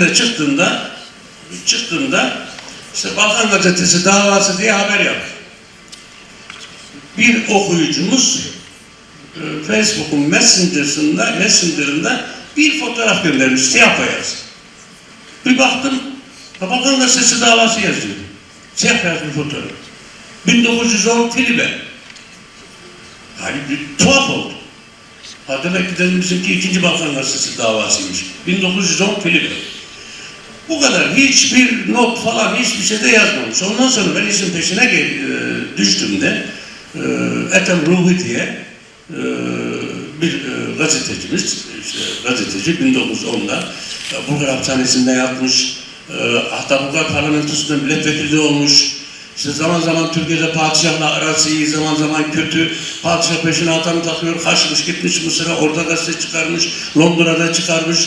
de çıktığında çıktığında işte Balkan Gazetesi davası diye haber yaptı. Bir okuyucumuz e, Facebook'un Messenger'ında, Messenger'ında bir fotoğraf göndermiş siyah beyaz. Bir baktım Balkan Gazetesi davası yazıyor. Siyah beyaz bir fotoğraf. 1910 Filibe. Yani bir tuhaf oldu. Ha demek ki dedim bizimki ikinci Balkan Gazetesi davasıymış. 1910 Filibe. Bu kadar. Hiçbir not falan hiçbir şey de yazmamış. Ondan sonra ben işin peşine e, düştüğümde e, Ethem Ruhi diye e, bir e, gazetecimiz, işte, gazeteci 1910'da e, Bulgar hapishanesinde yatmış, e, hatta Bulgar parlamentosunda milletvekili olmuş, işte zaman zaman Türkiye'de padişahla arası iyi, zaman zaman kötü. Padişah peşine atanı takıyor, kaçmış gitmiş Mısır'a, orada gazete çıkarmış, Londra'da çıkarmış.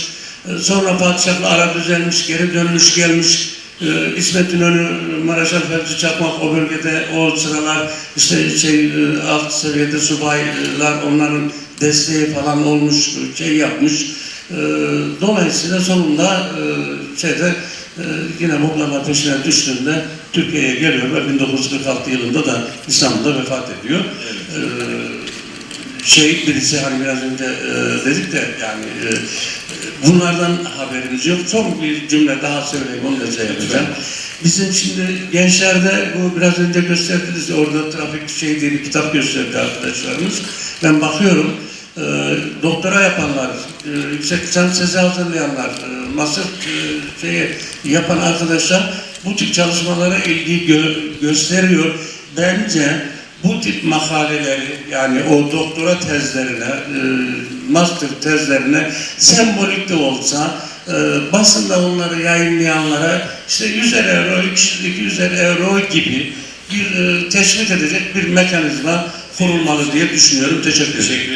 Sonra padişahla ara düzelmiş, geri dönmüş gelmiş. Ee, İsmet İnönü, Maraşal Fevzi Çakmak o bölgede o sıralar işte şey e, alt seviyede subaylar onların desteği falan olmuş, şey yapmış. Ee, Dolayısıyla sonunda e, şeyde e, yine Moğollar peşine düştüğünde Türkiye'ye geliyor ve 1946 yılında da İstanbul'da vefat ediyor. Ee, şey birisi hani biraz önce e, dedik de yani e, bunlardan haberimiz yok. Son bir cümle daha söyleyeyim onu da şey yapacağım. Bizim şimdi gençlerde bu biraz önce gösterdiniz ya, orada trafik şey diye bir kitap gösterdi arkadaşlarımız. Ben bakıyorum e, doktora yapanlar, e, yüksek lisans tezi hazırlayanlar, e, master e, şeyi yapan arkadaşlar bu tip çalışmalara ilgi gö- gösteriyor. Bence bu tip makaleleri yani o doktora tezlerine, e, master tezlerine sembolik de olsa e, basında onları yayınlayanlara işte 100 euro, 200 euro gibi bir e, teşvik edecek bir mekanizma kurulmalı diye düşünüyorum. Teşekkür ederim. Teşekkür